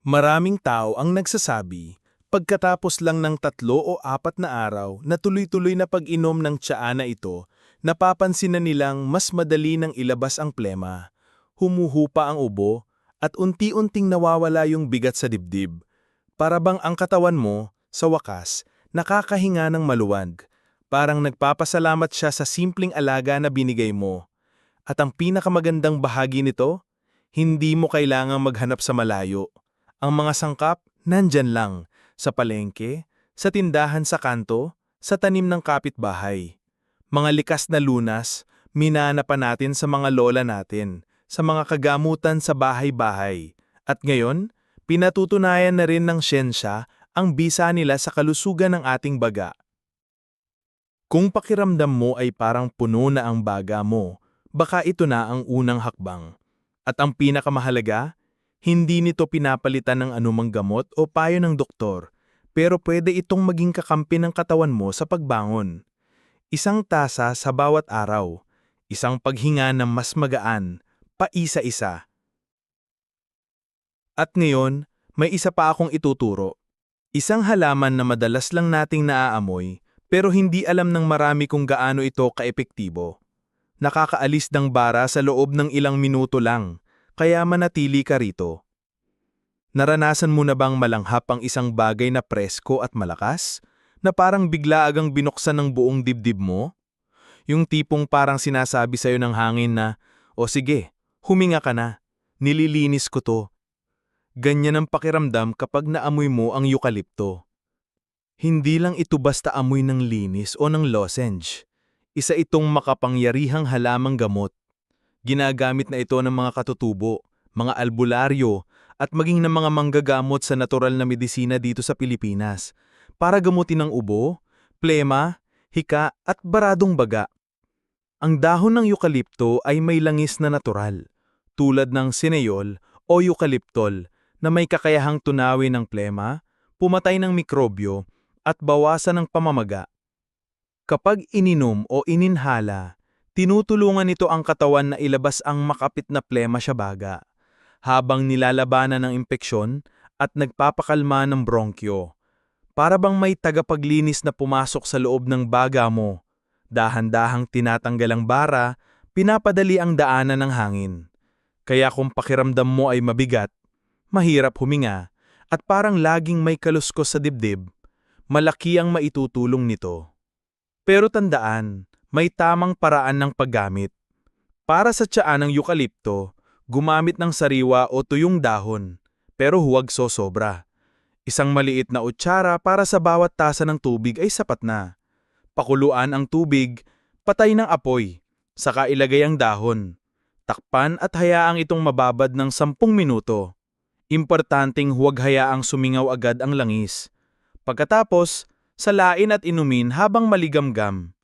Maraming tao ang nagsasabi, pagkatapos lang ng tatlo o apat na araw na tuloy-tuloy na pag-inom ng tsaa na ito, napapansin na nilang mas madali nang ilabas ang plema, humuhupa ang ubo, at unti-unting nawawala yung bigat sa dibdib. Para bang ang katawan mo, sa wakas, nakakahinga ng maluwag. Parang nagpapasalamat siya sa simpleng alaga na binigay mo. At ang pinakamagandang bahagi nito, hindi mo kailangang maghanap sa malayo. Ang mga sangkap, nandyan lang, sa palengke, sa tindahan sa kanto, sa tanim ng kapitbahay. Mga likas na lunas, minana pa natin sa mga lola natin, sa mga kagamutan sa bahay-bahay. At ngayon, pinatutunayan na rin ng siyensya ang bisa nila sa kalusugan ng ating baga. Kung pakiramdam mo ay parang puno na ang baga mo, baka ito na ang unang hakbang. At ang pinakamahalaga, hindi nito pinapalitan ng anumang gamot o payo ng doktor, pero pwede itong maging kakampi ng katawan mo sa pagbangon. Isang tasa sa bawat araw, isang paghinga na mas magaan, paisa-isa. At ngayon, may isa pa akong ituturo. Isang halaman na madalas lang nating naaamoy, pero hindi alam ng marami kung gaano ito kaepektibo. Nakakaalis ng bara sa loob ng ilang minuto lang, kaya manatili ka rito. Naranasan mo na bang malanghap ang isang bagay na presko at malakas, na parang bigla agang binuksan ng buong dibdib mo? Yung tipong parang sinasabi sa'yo ng hangin na, o sige, huminga ka na, nililinis ko to. Ganyan ang pakiramdam kapag naamoy mo ang eukalipto. Hindi lang ito basta amoy ng linis o ng lozenge. Isa itong makapangyarihang halamang gamot. Ginagamit na ito ng mga katutubo, mga albularyo, at maging ng mga manggagamot sa natural na medisina dito sa Pilipinas para gamutin ang ubo, plema, hika at baradong baga. Ang dahon ng eukalipto ay may langis na natural, tulad ng sineyol o eukaliptol na may kakayahang tunawin ng plema, pumatay ng mikrobyo at bawasan ng pamamaga. Kapag ininom o ininhala, Tinutulungan nito ang katawan na ilabas ang makapit na plema sa baga, habang nilalabanan ng impeksyon at nagpapakalma ng bronchio. Para bang may tagapaglinis na pumasok sa loob ng baga mo, dahan-dahang tinatanggal ang bara, pinapadali ang daanan ng hangin. Kaya kung pakiramdam mo ay mabigat, mahirap huminga, at parang laging may kaluskos sa dibdib, malaki ang maitutulong nito. Pero tandaan, may tamang paraan ng paggamit. Para sa tiyaan ng eukalipto, gumamit ng sariwa o tuyong dahon, pero huwag sosobra. Isang maliit na utsara para sa bawat tasa ng tubig ay sapat na. Pakuluan ang tubig, patay ng apoy, saka ilagay ang dahon. Takpan at hayaang itong mababad ng 10 minuto. Importanteng huwag hayaang sumingaw agad ang langis. Pagkatapos, salain at inumin habang maligamgam.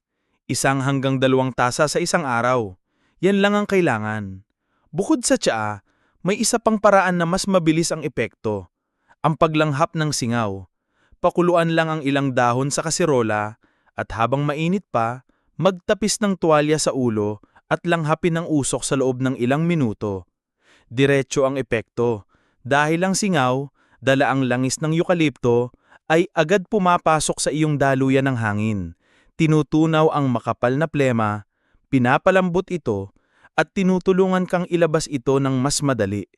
Isang hanggang dalawang tasa sa isang araw. Yan lang ang kailangan. Bukod sa tsaa, may isa pang paraan na mas mabilis ang epekto. Ang paglanghap ng singaw. Pakuluan lang ang ilang dahon sa kasirola at habang mainit pa, magtapis ng tuwalya sa ulo at langhapin ng usok sa loob ng ilang minuto. Diretso ang epekto. Dahil ang singaw, dala ang langis ng eukalipto, ay agad pumapasok sa iyong daluyan ng hangin tinutunaw ang makapal na plema, pinapalambot ito, at tinutulungan kang ilabas ito ng mas madali.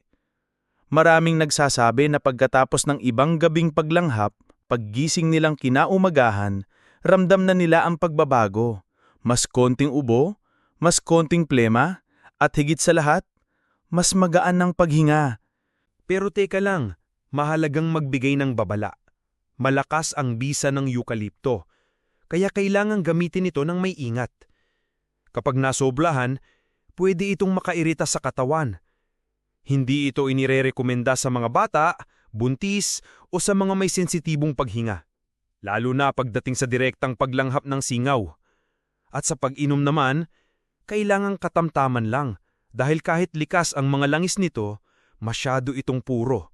Maraming nagsasabi na pagkatapos ng ibang gabing paglanghap, paggising nilang kinaumagahan, ramdam na nila ang pagbabago. Mas konting ubo, mas konting plema, at higit sa lahat, mas magaan ng paghinga. Pero teka lang, mahalagang magbigay ng babala. Malakas ang bisa ng eukalipto kaya kailangang gamitin ito ng may ingat. Kapag nasoblahan, pwede itong makairita sa katawan. Hindi ito inirerekomenda sa mga bata, buntis o sa mga may sensitibong paghinga. Lalo na pagdating sa direktang paglanghap ng singaw. At sa pag-inom naman, kailangang katamtaman lang dahil kahit likas ang mga langis nito, masyado itong puro.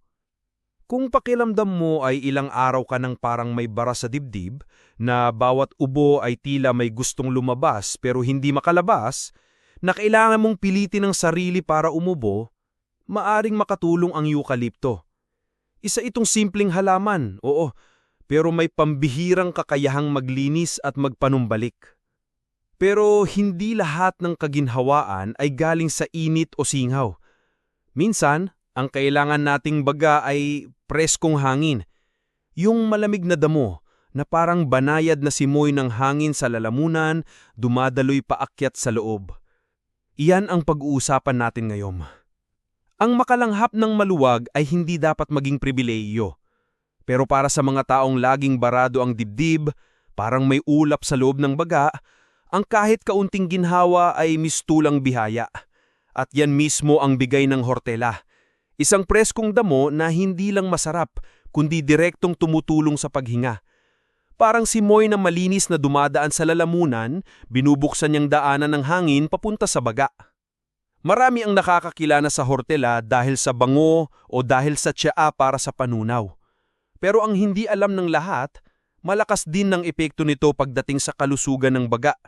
Kung pakilamdam mo ay ilang araw ka nang parang may bara sa dibdib, na bawat ubo ay tila may gustong lumabas pero hindi makalabas, na kailangan mong pilitin ang sarili para umubo, maaring makatulong ang eukalipto. Isa itong simpleng halaman, oo, pero may pambihirang kakayahang maglinis at magpanumbalik. Pero hindi lahat ng kaginhawaan ay galing sa init o singaw. Minsan, ang kailangan nating baga ay preskong hangin. Yung malamig na damo na parang banayad na simoy ng hangin sa lalamunan, dumadaloy paakyat sa loob. Iyan ang pag-uusapan natin ngayon. Ang makalanghap ng maluwag ay hindi dapat maging pribileyo. Pero para sa mga taong laging barado ang dibdib, parang may ulap sa loob ng baga, ang kahit kaunting ginhawa ay mistulang bihaya. At yan mismo ang bigay ng hortela. Isang preskong damo na hindi lang masarap, kundi direktong tumutulong sa paghinga. Parang simoy na malinis na dumadaan sa lalamunan, binubuksan niyang daanan ng hangin papunta sa baga. Marami ang nakakakilana sa hortela dahil sa bango o dahil sa tsaa para sa panunaw. Pero ang hindi alam ng lahat, malakas din ng epekto nito pagdating sa kalusugan ng baga.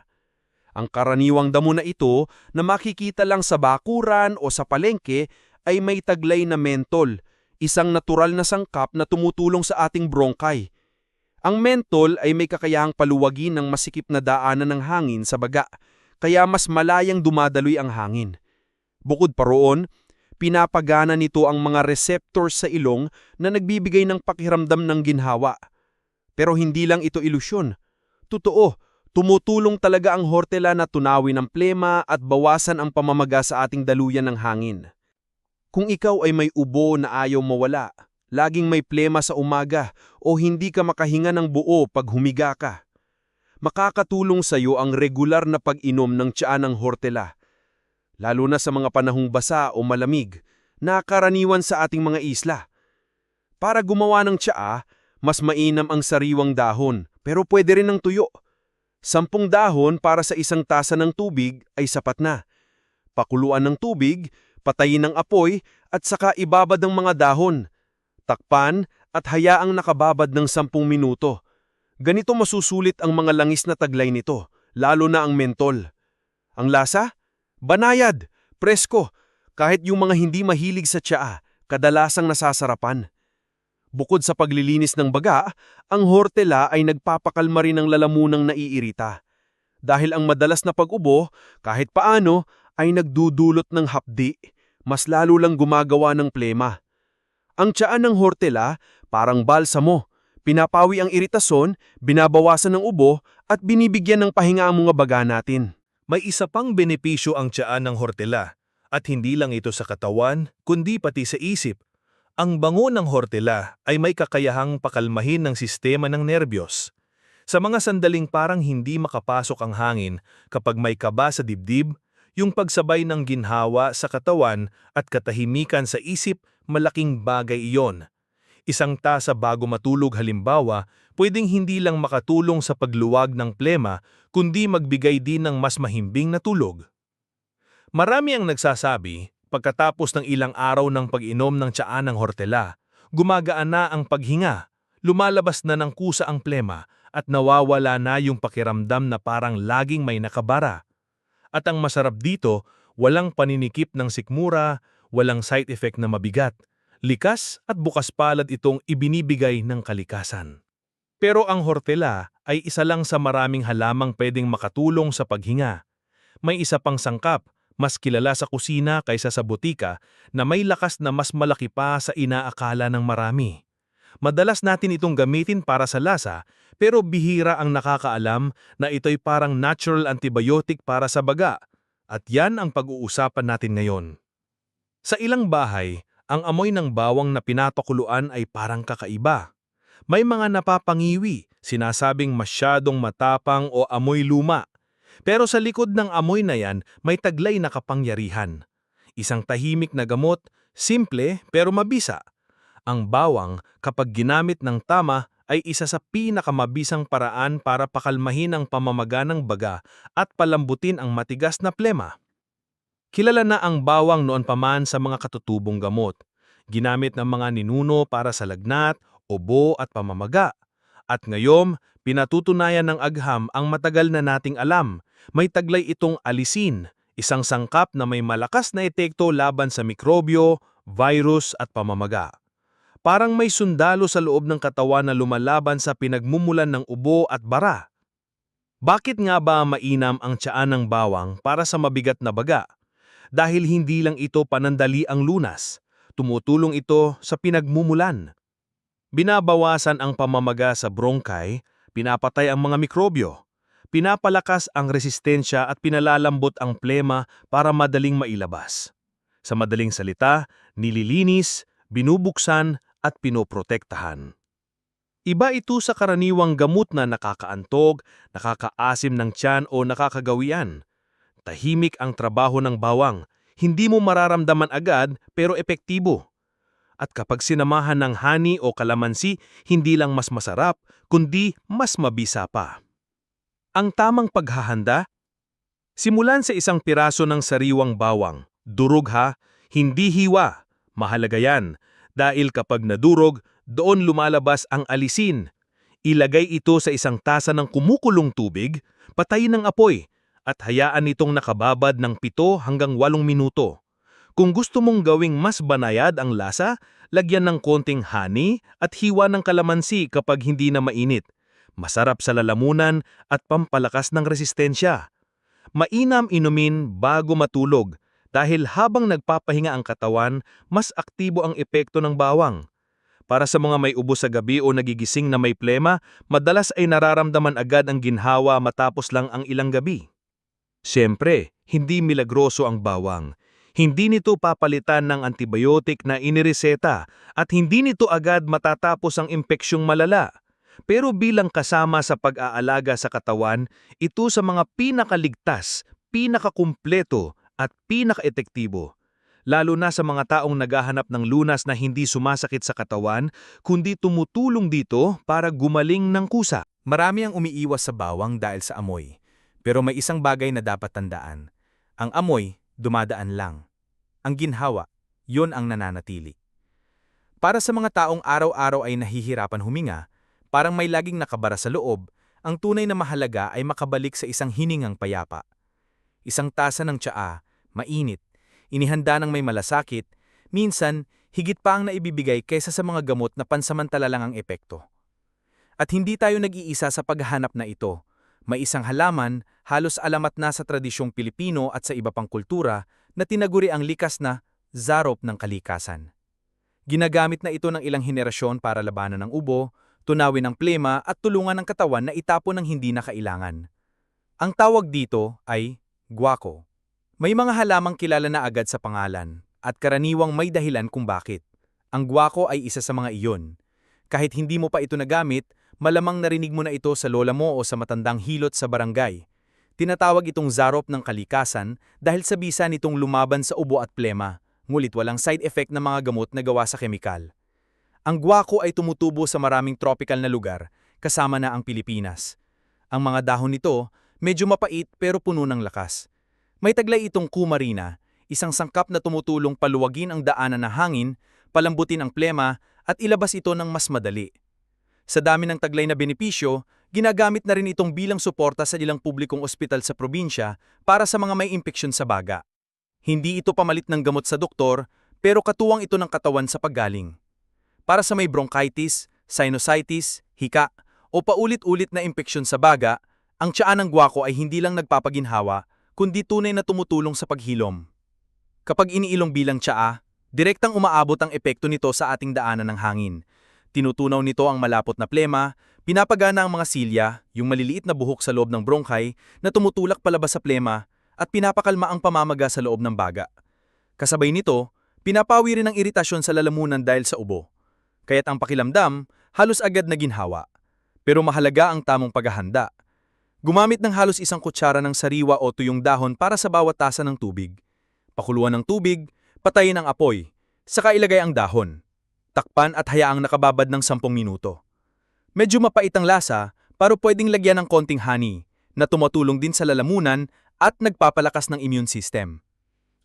Ang karaniwang damo na ito na makikita lang sa bakuran o sa palengke ay may taglay na mentol, isang natural na sangkap na tumutulong sa ating bronchi. Ang mentol ay may kakayahang paluwagin ng masikip na daanan ng hangin sa baga, kaya mas malayang dumadaloy ang hangin. Bukod pa roon, pinapagana nito ang mga receptors sa ilong na nagbibigay ng pakiramdam ng ginhawa. Pero hindi lang ito ilusyon. Totoo, tumutulong talaga ang hortela na tunawin ang plema at bawasan ang pamamaga sa ating daluyan ng hangin. Kung ikaw ay may ubo na ayaw mawala, laging may plema sa umaga o hindi ka makahinga ng buo pag humiga ka, makakatulong sa iyo ang regular na pag-inom ng tsaa ng hortela lalo na sa mga panahong basa o malamig na karaniwan sa ating mga isla. Para gumawa ng tsaa, mas mainam ang sariwang dahon pero pwede rin ng tuyo. Sampung dahon para sa isang tasa ng tubig ay sapat na. Pakuluan ng tubig, patayin ng apoy at saka ibabad ng mga dahon. Takpan at hayaang nakababad ng sampung minuto. Ganito masusulit ang mga langis na taglay nito, lalo na ang mentol. Ang lasa? Banayad, presko, kahit yung mga hindi mahilig sa tsaa, kadalasang nasasarapan. Bukod sa paglilinis ng baga, ang hortela ay nagpapakalma rin ng lalamunang naiirita. Dahil ang madalas na pag-ubo, kahit paano, ay nagdudulot ng hapdi, mas lalo lang gumagawa ng plema. Ang tsaa ng hortela, parang balsamo, pinapawi ang iritasyon, binabawasan ng ubo, at binibigyan ng pahinga ang mga baga natin. May isa pang benepisyo ang tiyaan ng hortela, at hindi lang ito sa katawan, kundi pati sa isip. Ang bango ng hortela ay may kakayahang pakalmahin ng sistema ng nerbiyos. Sa mga sandaling parang hindi makapasok ang hangin kapag may kaba sa dibdib, yung pagsabay ng ginhawa sa katawan at katahimikan sa isip, malaking bagay iyon. Isang tasa bago matulog halimbawa, pwedeng hindi lang makatulong sa pagluwag ng plema, kundi magbigay din ng mas mahimbing na tulog. Marami ang nagsasabi, pagkatapos ng ilang araw ng pag-inom ng tsaan ng hortela, gumagaan na ang paghinga, lumalabas na ng kusa ang plema at nawawala na yung pakiramdam na parang laging may nakabara. At ang masarap dito, walang paninikip ng sikmura, walang side effect na mabigat. Likas at bukas palad itong ibinibigay ng kalikasan. Pero ang hortela ay isa lang sa maraming halamang pwedeng makatulong sa paghinga. May isa pang sangkap, mas kilala sa kusina kaysa sa butika, na may lakas na mas malaki pa sa inaakala ng marami. Madalas natin itong gamitin para sa lasa, pero bihira ang nakakaalam na ito'y parang natural antibiotic para sa baga. At yan ang pag-uusapan natin ngayon. Sa ilang bahay, ang amoy ng bawang na pinapakuluan ay parang kakaiba. May mga napapangiwi, sinasabing masyadong matapang o amoy luma. Pero sa likod ng amoy na yan, may taglay na kapangyarihan. Isang tahimik na gamot, simple pero mabisa. Ang bawang, kapag ginamit ng tama, ay isa sa pinakamabisang paraan para pakalmahin ang pamamaga ng baga at palambutin ang matigas na plema. Kilala na ang bawang noon pa man sa mga katutubong gamot. Ginamit ng mga ninuno para sa lagnat, ubo at pamamaga. At ngayon, pinatutunayan ng agham ang matagal na nating alam. May taglay itong alisin, isang sangkap na may malakas na epekto laban sa mikrobyo, virus at pamamaga. Parang may sundalo sa loob ng katawan na lumalaban sa pinagmumulan ng ubo at bara. Bakit nga ba mainam ang tiyaan ng bawang para sa mabigat na baga? Dahil hindi lang ito panandali ang lunas, tumutulong ito sa pinagmumulan. Binabawasan ang pamamaga sa bronchi, pinapatay ang mga mikrobyo, pinapalakas ang resistensya at pinalalambot ang plema para madaling mailabas. Sa madaling salita, nililinis, binubuksan at pinoprotektahan. Iba ito sa karaniwang gamot na nakakaantog, nakakaasim ng tiyan o nakakagawian. Tahimik ang trabaho ng bawang, hindi mo mararamdaman agad pero epektibo. At kapag sinamahan ng honey o kalamansi, hindi lang mas masarap, kundi mas mabisa pa. Ang tamang paghahanda? Simulan sa isang piraso ng sariwang bawang. Durog ha, hindi hiwa. Mahalaga yan, dahil kapag nadurog, doon lumalabas ang alisin. Ilagay ito sa isang tasa ng kumukulong tubig, patayin ng apoy, at hayaan itong nakababad ng 7 hanggang 8 minuto. Kung gusto mong gawing mas banayad ang lasa, lagyan ng konting honey at hiwa ng kalamansi kapag hindi na mainit. Masarap sa lalamunan at pampalakas ng resistensya. Mainam inumin bago matulog dahil habang nagpapahinga ang katawan, mas aktibo ang epekto ng bawang. Para sa mga may ubo sa gabi o nagigising na may plema, madalas ay nararamdaman agad ang ginhawa matapos lang ang ilang gabi. Siyempre, hindi milagroso ang bawang. Hindi nito papalitan ng antibiotic na inireseta at hindi nito agad matatapos ang impeksyong malala. Pero bilang kasama sa pag-aalaga sa katawan, ito sa mga pinakaligtas, pinakakumpleto at pinaka-epektibo. Lalo na sa mga taong naghahanap ng lunas na hindi sumasakit sa katawan, kundi tumutulong dito para gumaling ng kusa. Marami ang umiiwas sa bawang dahil sa amoy. Pero may isang bagay na dapat tandaan. Ang amoy, dumadaan lang. Ang ginhawa, yon ang nananatili. Para sa mga taong araw-araw ay nahihirapan huminga, parang may laging nakabara sa loob, ang tunay na mahalaga ay makabalik sa isang hiningang payapa. Isang tasa ng tsaa, mainit, inihanda ng may malasakit, minsan higit pa ang naibibigay kaysa sa mga gamot na pansamantala lang ang epekto. At hindi tayo nag-iisa sa paghahanap na ito. May isang halaman, halos alamat na sa tradisyong Pilipino at sa iba pang kultura, na tinaguri ang likas na zarop ng kalikasan. Ginagamit na ito ng ilang henerasyon para labanan ng ubo, tunawin ang plema at tulungan ng katawan na itapon ng hindi na kailangan. Ang tawag dito ay guwako. May mga halamang kilala na agad sa pangalan at karaniwang may dahilan kung bakit. Ang guwako ay isa sa mga iyon. Kahit hindi mo pa ito nagamit, malamang narinig mo na ito sa lola mo o sa matandang hilot sa barangay. Tinatawag itong zarop ng kalikasan dahil sa bisa nitong lumaban sa ubo at plema, ngulit walang side effect ng mga gamot na gawa sa kemikal. Ang guwako ay tumutubo sa maraming tropical na lugar, kasama na ang Pilipinas. Ang mga dahon nito, medyo mapait pero puno ng lakas. May taglay itong kumarina, isang sangkap na tumutulong paluwagin ang daanan ng hangin, palambutin ang plema, at ilabas ito ng mas madali. Sa dami ng taglay na benepisyo, ginagamit na rin itong bilang suporta sa ilang publikong ospital sa probinsya para sa mga may impeksyon sa baga. Hindi ito pamalit ng gamot sa doktor, pero katuwang ito ng katawan sa paggaling para sa may bronchitis, sinusitis, hika, o paulit-ulit na impeksyon sa baga, ang tiyaan ng guwako ay hindi lang nagpapaginhawa, kundi tunay na tumutulong sa paghilom. Kapag iniilong bilang tsaa, direktang umaabot ang epekto nito sa ating daanan ng hangin. Tinutunaw nito ang malapot na plema, pinapagana ang mga silya, yung maliliit na buhok sa loob ng bronchi na tumutulak palabas sa plema, at pinapakalma ang pamamaga sa loob ng baga. Kasabay nito, pinapawi rin ang iritasyon sa lalamunan dahil sa ubo kaya't ang pakilamdam halos agad na ginhawa. Pero mahalaga ang tamang paghahanda. Gumamit ng halos isang kutsara ng sariwa o tuyong dahon para sa bawat tasa ng tubig. Pakuluan ng tubig, patayin ang apoy, saka ilagay ang dahon. Takpan at hayaang nakababad ng 10 minuto. Medyo mapait ang lasa, pero pwedeng lagyan ng konting honey na tumutulong din sa lalamunan at nagpapalakas ng immune system.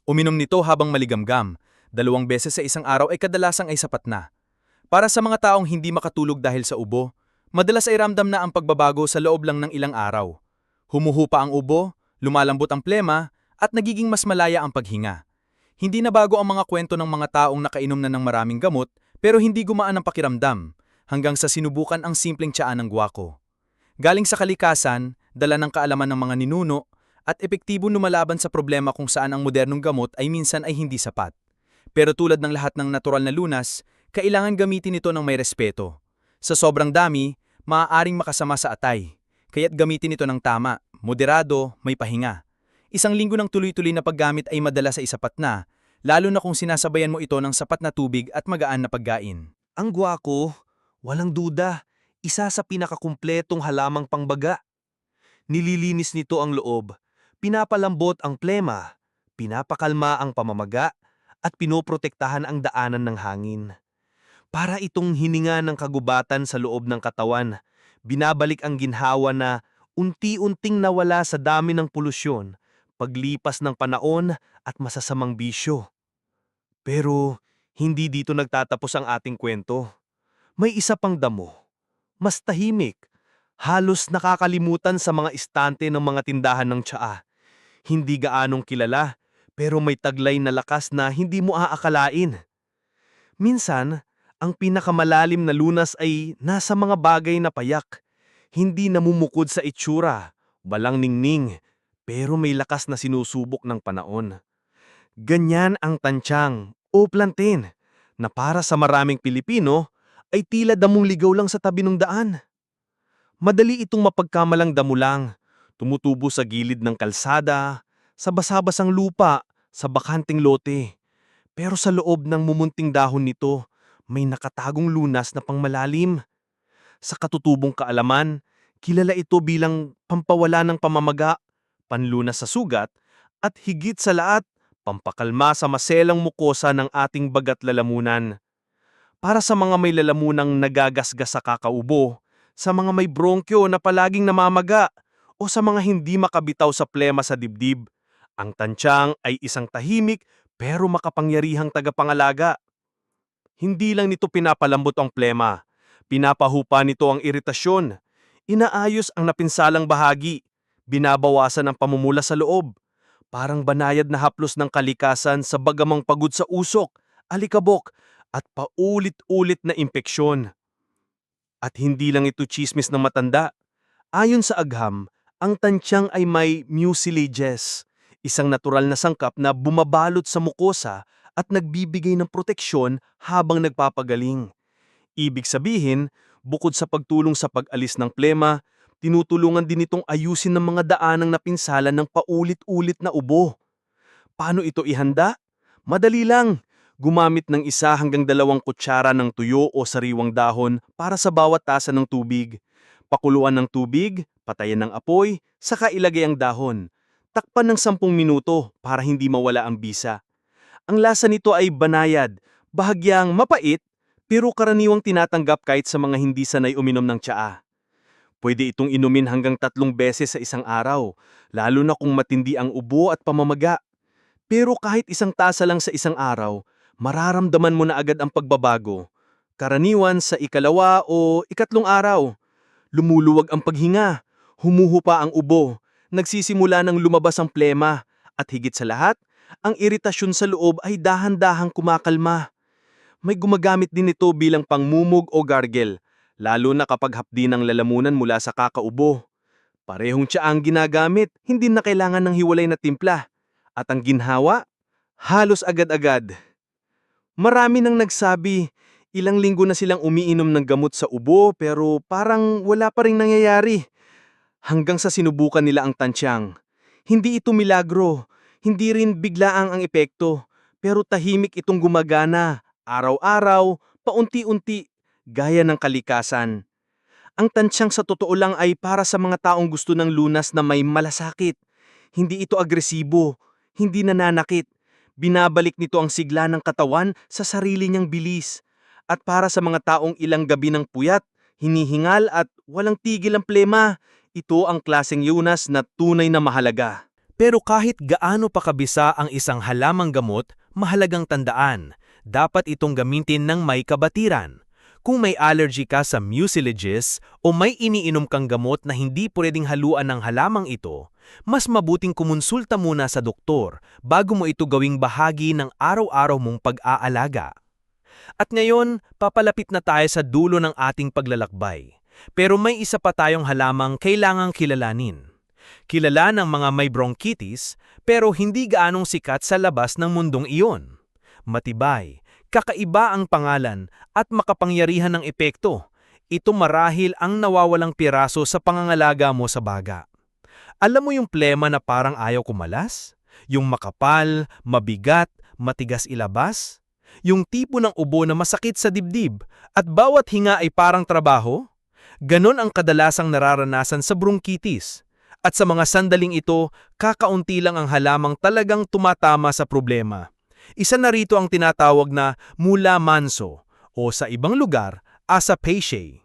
Uminom nito habang maligamgam, dalawang beses sa isang araw ay kadalasang ay sapat na. Para sa mga taong hindi makatulog dahil sa ubo, madalas ay ramdam na ang pagbabago sa loob lang ng ilang araw. Humuhupa ang ubo, lumalambot ang plema, at nagiging mas malaya ang paghinga. Hindi na bago ang mga kwento ng mga taong nakainom na ng maraming gamot Pero hindi gumaan ang pakiramdam, hanggang sa sinubukan ang simpleng tiyaan ng guwako. Galing sa kalikasan, dala ng kaalaman ng mga ninuno, at epektibo lumalaban sa problema kung saan ang modernong gamot ay minsan ay hindi sapat. Pero tulad ng lahat ng natural na lunas, kailangan gamitin ito ng may respeto. Sa sobrang dami, maaaring makasama sa atay. Kaya't gamitin ito ng tama, moderado, may pahinga. Isang linggo ng tuloy-tuloy na paggamit ay madala sa isapat na, lalo na kung sinasabayan mo ito ng sapat na tubig at magaan na pagkain. Ang guwako, walang duda, isa sa pinakakumpletong halamang pangbaga. Nililinis nito ang loob, pinapalambot ang plema, pinapakalma ang pamamaga, at pinoprotektahan ang daanan ng hangin. Para itong hininga ng kagubatan sa loob ng katawan, binabalik ang ginhawa na unti-unting nawala sa dami ng polusyon, paglipas ng panahon at masasamang bisyo. Pero hindi dito nagtatapos ang ating kwento. May isa pang damo. Mas tahimik. Halos nakakalimutan sa mga istante ng mga tindahan ng tsaa. Hindi gaanong kilala, pero may taglay na lakas na hindi mo aakalain. Minsan, ang pinakamalalim na lunas ay nasa mga bagay na payak. Hindi namumukod sa itsura, walang ningning, pero may lakas na sinusubok ng panahon. Ganyan ang tansyang o plantain na para sa maraming Pilipino ay tila damong ligaw lang sa tabi ng daan. Madali itong mapagkamalang damo lang, tumutubo sa gilid ng kalsada, sa basabasang lupa, sa bakanting lote. Pero sa loob ng mumunting dahon nito, may nakatagong lunas na pangmalalim. Sa katutubong kaalaman, kilala ito bilang pampawala ng pamamaga, panlunas sa sugat, at higit sa lahat, pampakalma sa maselang mukosa ng ating bagat lalamunan. Para sa mga may lalamunang nagagasgas sa kakaubo, sa mga may bronkyo na palaging namamaga, o sa mga hindi makabitaw sa plema sa dibdib, ang tansyang ay isang tahimik pero makapangyarihang tagapangalaga. Hindi lang nito pinapalambot ang plema, pinapahupa nito ang iritasyon, inaayos ang napinsalang bahagi, binabawasan ang pamumula sa loob, parang banayad na haplos ng kalikasan sa bagamang pagod sa usok, alikabok, at paulit-ulit na impeksyon. At hindi lang ito chismis ng matanda. Ayon sa agham, ang tansyang ay may mucilages, isang natural na sangkap na bumabalot sa mukosa at nagbibigay ng proteksyon habang nagpapagaling. Ibig sabihin, bukod sa pagtulong sa pag-alis ng plema, tinutulungan din itong ayusin ng mga daanang napinsala ng paulit-ulit na ubo. Paano ito ihanda? Madali lang. Gumamit ng isa hanggang dalawang kutsara ng tuyo o sariwang dahon para sa bawat tasa ng tubig. Pakuluan ng tubig, patayan ng apoy, saka ilagay ang dahon. Takpan ng 10 minuto para hindi mawala ang bisa. Ang lasa nito ay banayad, bahagyang mapait, pero karaniwang tinatanggap kahit sa mga hindi sanay uminom ng tsaa. Pwede itong inumin hanggang tatlong beses sa isang araw, lalo na kung matindi ang ubo at pamamaga. Pero kahit isang tasa lang sa isang araw, mararamdaman mo na agad ang pagbabago. Karaniwan sa ikalawa o ikatlong araw, lumuluwag ang paghinga, humuhupa ang ubo, nagsisimula ng lumabas ang plema, at higit sa lahat, ang iritasyon sa loob ay dahan-dahang kumakalma. May gumagamit din ito bilang pangmumog o gargle, lalo na kapag hapdi ng lalamunan mula sa kakaubo. Parehong siya ang ginagamit, hindi na kailangan ng hiwalay na timpla. At ang ginhawa, halos agad-agad. Marami nang nagsabi, ilang linggo na silang umiinom ng gamot sa ubo pero parang wala pa rin nangyayari. Hanggang sa sinubukan nila ang tansyang. Hindi ito milagro, hindi rin biglaang ang epekto, pero tahimik itong gumagana, araw-araw, paunti-unti, gaya ng kalikasan. Ang tansyang sa totoo lang ay para sa mga taong gusto ng lunas na may malasakit. Hindi ito agresibo, hindi nananakit, binabalik nito ang sigla ng katawan sa sarili niyang bilis. At para sa mga taong ilang gabi ng puyat, hinihingal at walang tigil ang plema, ito ang klaseng yunas na tunay na mahalaga. Pero kahit gaano pa kabisa ang isang halamang gamot, mahalagang tandaan, dapat itong gamitin ng may kabatiran. Kung may allergy ka sa mucilages o may iniinom kang gamot na hindi pwedeng haluan ng halamang ito, mas mabuting kumonsulta muna sa doktor bago mo ito gawing bahagi ng araw-araw mong pag-aalaga. At ngayon, papalapit na tayo sa dulo ng ating paglalakbay. Pero may isa pa tayong halamang kailangang kilalanin. Kilala ng mga may bronchitis pero hindi gaanong sikat sa labas ng mundong iyon. Matibay, kakaiba ang pangalan at makapangyarihan ng epekto. Ito marahil ang nawawalang piraso sa pangangalaga mo sa baga. Alam mo yung plema na parang ayaw kumalas? Yung makapal, mabigat, matigas ilabas? Yung tipo ng ubo na masakit sa dibdib at bawat hinga ay parang trabaho? Ganon ang kadalasang nararanasan sa bronchitis. At sa mga sandaling ito, kakaunti lang ang halamang talagang tumatama sa problema. Isa na rito ang tinatawag na mula manso o sa ibang lugar, asapaceae.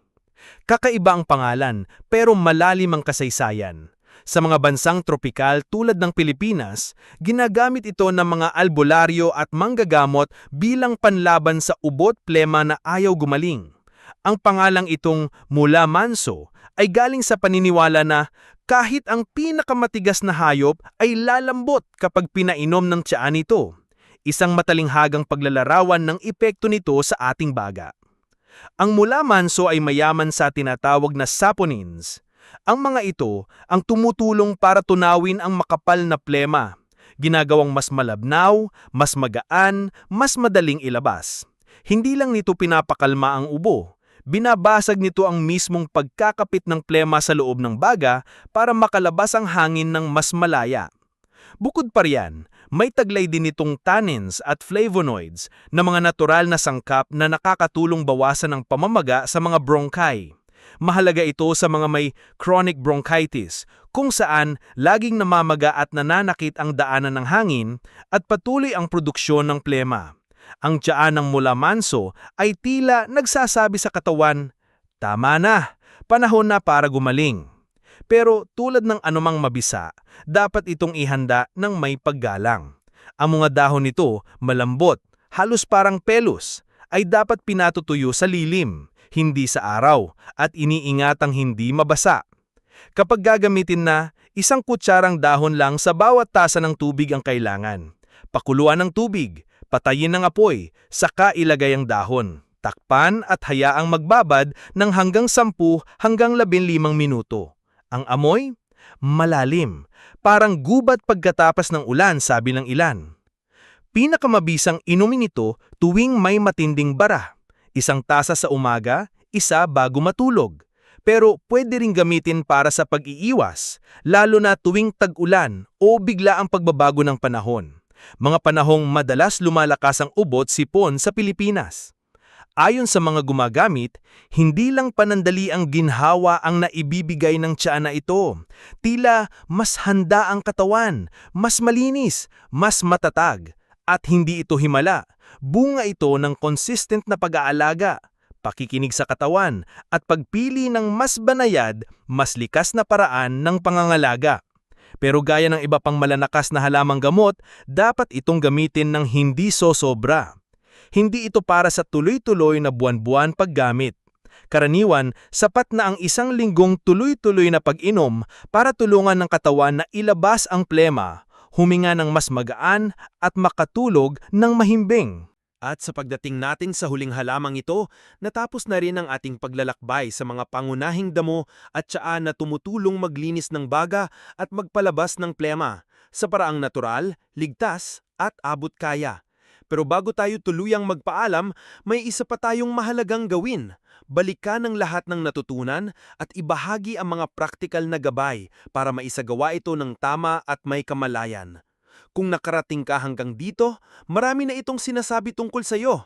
Kakaiba ang pangalan pero malalim ang kasaysayan. Sa mga bansang tropikal tulad ng Pilipinas, ginagamit ito ng mga albularyo at manggagamot bilang panlaban sa ubot plema na ayaw gumaling. Ang pangalang itong mula manso ay galing sa paniniwala na kahit ang pinakamatigas na hayop ay lalambot kapag pinainom ng tiyaan nito. Isang matalinghagang paglalarawan ng epekto nito sa ating baga. Ang mula manso ay mayaman sa tinatawag na saponins. Ang mga ito ang tumutulong para tunawin ang makapal na plema, ginagawang mas malabnaw, mas magaan, mas madaling ilabas. Hindi lang nito pinapakalma ang ubo, binabasag nito ang mismong pagkakapit ng plema sa loob ng baga para makalabas ang hangin ng mas malaya. Bukod pa riyan, may taglay din itong tannins at flavonoids na mga natural na sangkap na nakakatulong bawasan ang pamamaga sa mga bronchi. Mahalaga ito sa mga may chronic bronchitis, kung saan laging namamaga at nananakit ang daanan ng hangin at patuloy ang produksyon ng plema. Ang tiyaan ng mula manso ay tila nagsasabi sa katawan, Tama na, panahon na para gumaling. Pero tulad ng anumang mabisa, dapat itong ihanda ng may paggalang. Ang mga dahon nito, malambot, halos parang pelos, ay dapat pinatutuyo sa lilim, hindi sa araw, at iniingatang hindi mabasa. Kapag gagamitin na, isang kutsarang dahon lang sa bawat tasa ng tubig ang kailangan. Pakuluan ng tubig, patayin ng apoy, saka ilagay ang dahon. Takpan at hayaang magbabad ng hanggang 10 hanggang 15 minuto. Ang amoy? Malalim. Parang gubat pagkatapas ng ulan sabi ng ilan. Pinakamabisang inumin ito tuwing may matinding bara. Isang tasa sa umaga, isa bago matulog. Pero pwede ring gamitin para sa pag-iiwas, lalo na tuwing tag-ulan o bigla ang pagbabago ng panahon. Mga panahong madalas lumalakas ang ubot sipon sa Pilipinas. Ayon sa mga gumagamit, hindi lang panandali ang ginhawa ang naibibigay ng tiyan na ito. Tila mas handa ang katawan, mas malinis, mas matatag. At hindi ito himala. Bunga ito ng consistent na pag-aalaga, pakikinig sa katawan, at pagpili ng mas banayad, mas likas na paraan ng pangangalaga. Pero gaya ng iba pang malanakas na halamang gamot, dapat itong gamitin ng hindi sosobra. Hindi ito para sa tuloy-tuloy na buwan-buwan paggamit. Karaniwan, sapat na ang isang linggong tuloy-tuloy na pag-inom para tulungan ng katawan na ilabas ang plema, huminga ng mas magaan at makatulog ng mahimbing. At sa pagdating natin sa huling halamang ito, natapos na rin ang ating paglalakbay sa mga pangunahing damo at tsaan na tumutulong maglinis ng baga at magpalabas ng plema sa paraang natural, ligtas at abot kaya. Pero bago tayo tuluyang magpaalam, may isa pa tayong mahalagang gawin. Balikan ang lahat ng natutunan at ibahagi ang mga praktikal na gabay para maisagawa ito ng tama at may kamalayan. Kung nakarating ka hanggang dito, marami na itong sinasabi tungkol sa iyo.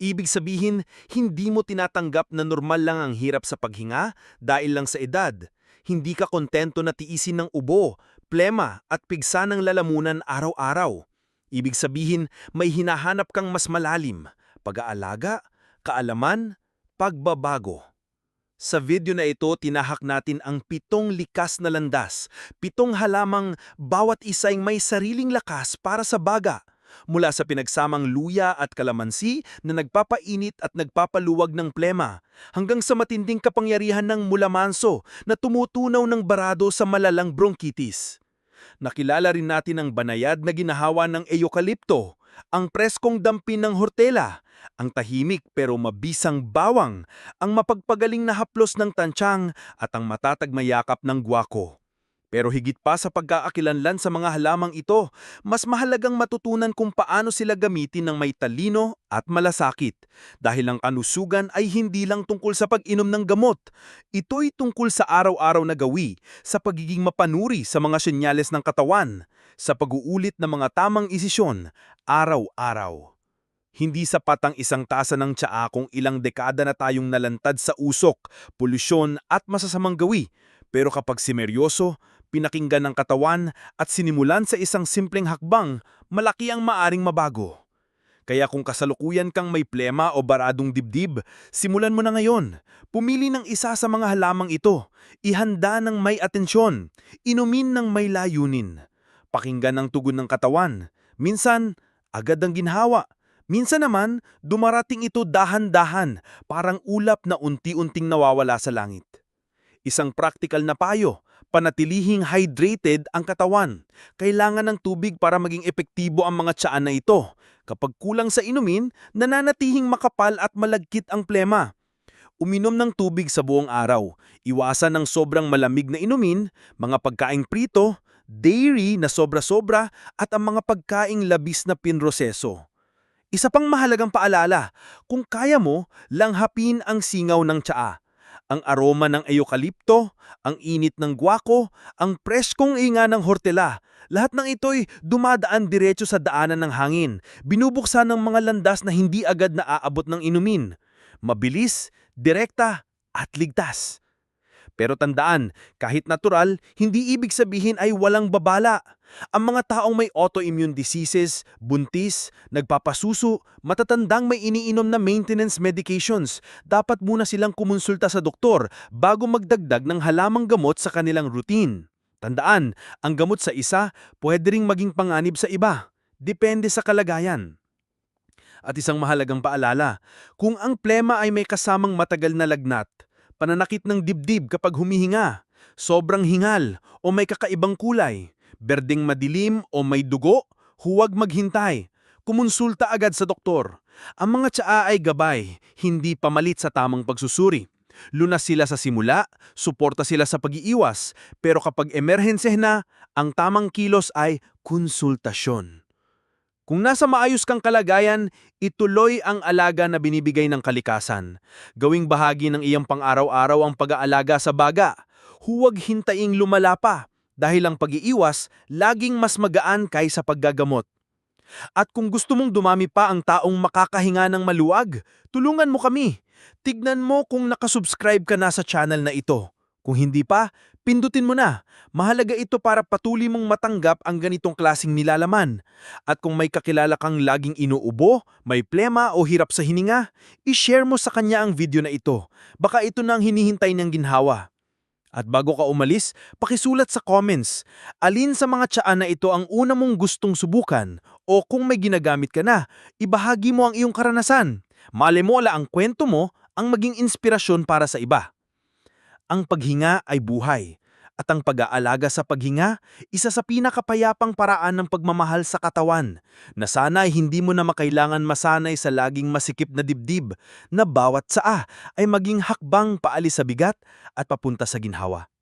Ibig sabihin, hindi mo tinatanggap na normal lang ang hirap sa paghinga dahil lang sa edad. Hindi ka kontento na tiisin ng ubo, plema at pigsa ng lalamunan araw-araw. Ibig sabihin, may hinahanap kang mas malalim, pag-aalaga, kaalaman, pagbabago. Sa video na ito, tinahak natin ang pitong likas na landas, pitong halamang bawat isa'y may sariling lakas para sa baga. Mula sa pinagsamang luya at kalamansi na nagpapainit at nagpapaluwag ng plema, hanggang sa matinding kapangyarihan ng mulamanso na tumutunaw ng barado sa malalang bronchitis. Nakilala rin natin ang banayad na ginahawa ng eukalipto, ang preskong dampin ng hortela, ang tahimik pero mabisang bawang, ang mapagpagaling na haplos ng tansyang at ang matatag mayakap ng guwako. Pero higit pa sa pagkaakilanlan sa mga halamang ito, mas mahalagang matutunan kung paano sila gamitin ng may talino at malasakit. Dahil ang kanusugan ay hindi lang tungkol sa pag-inom ng gamot. Ito'y tungkol sa araw-araw na gawi, sa pagiging mapanuri sa mga senyales ng katawan, sa pag-uulit ng mga tamang isisyon, araw-araw. Hindi sapat ang isang tasa ng tsaa kung ilang dekada na tayong nalantad sa usok, polusyon at masasamang gawi. Pero kapag simeryoso, pinakinggan ng katawan at sinimulan sa isang simpleng hakbang, malaki ang maaring mabago. Kaya kung kasalukuyan kang may plema o baradong dibdib, simulan mo na ngayon. Pumili ng isa sa mga halamang ito. Ihanda ng may atensyon. Inumin ng may layunin. Pakinggan ang tugon ng katawan. Minsan, agad ang ginhawa. Minsan naman, dumarating ito dahan-dahan, parang ulap na unti-unting nawawala sa langit. Isang practical na payo, panatilihing hydrated ang katawan. Kailangan ng tubig para maging epektibo ang mga tiyaan na ito. Kapag kulang sa inumin, nananatihing makapal at malagkit ang plema. Uminom ng tubig sa buong araw. Iwasan ng sobrang malamig na inumin, mga pagkaing prito, dairy na sobra-sobra at ang mga pagkaing labis na pinroseso. Isa pang mahalagang paalala, kung kaya mo, langhapin ang singaw ng tsaa ang aroma ng eukalipto, ang init ng guwako, ang preskong inga ng hortela. Lahat ng ito'y dumadaan diretso sa daanan ng hangin, binubuksan ng mga landas na hindi agad na aabot ng inumin. Mabilis, direkta, at ligtas. Pero tandaan, kahit natural, hindi ibig sabihin ay walang babala. Ang mga taong may autoimmune diseases, buntis, nagpapasuso, matatandang may iniinom na maintenance medications, dapat muna silang kumonsulta sa doktor bago magdagdag ng halamang gamot sa kanilang routine. Tandaan, ang gamot sa isa pwede ring maging panganib sa iba. Depende sa kalagayan. At isang mahalagang paalala, kung ang plema ay may kasamang matagal na lagnat, pananakit ng dibdib kapag humihinga, sobrang hingal o may kakaibang kulay, berdeng madilim o may dugo, huwag maghintay. Kumonsulta agad sa doktor. Ang mga tsaa ay gabay, hindi pamalit sa tamang pagsusuri. Lunas sila sa simula, suporta sila sa pag-iiwas, pero kapag emerhensya na, ang tamang kilos ay konsultasyon. Kung nasa maayos kang kalagayan, ituloy ang alaga na binibigay ng kalikasan. Gawing bahagi ng iyong pang-araw-araw ang pag-aalaga sa baga. Huwag hintaing lumala pa dahil ang pag-iiwas laging mas magaan kaysa paggagamot. At kung gusto mong dumami pa ang taong makakahinga ng maluwag, tulungan mo kami. Tignan mo kung nakasubscribe ka na sa channel na ito. Kung hindi pa, pindutin mo na. Mahalaga ito para patuloy mong matanggap ang ganitong klasing nilalaman. At kung may kakilala kang laging inuubo, may plema o hirap sa hininga, i-share mo sa kanya ang video na ito. Baka ito na ang hinihintay niyang ginhawa. At bago ka umalis, pakisulat sa comments, alin sa mga tiyaan na ito ang una mong gustong subukan o kung may ginagamit ka na, ibahagi mo ang iyong karanasan. Mali mo ala ang kwento mo ang maging inspirasyon para sa iba. Ang paghinga ay buhay. At ang pag-aalaga sa paghinga, isa sa pinakapayapang paraan ng pagmamahal sa katawan, na sana ay hindi mo na makailangan masanay sa laging masikip na dibdib, na bawat saa ay maging hakbang paalis sa bigat at papunta sa ginhawa.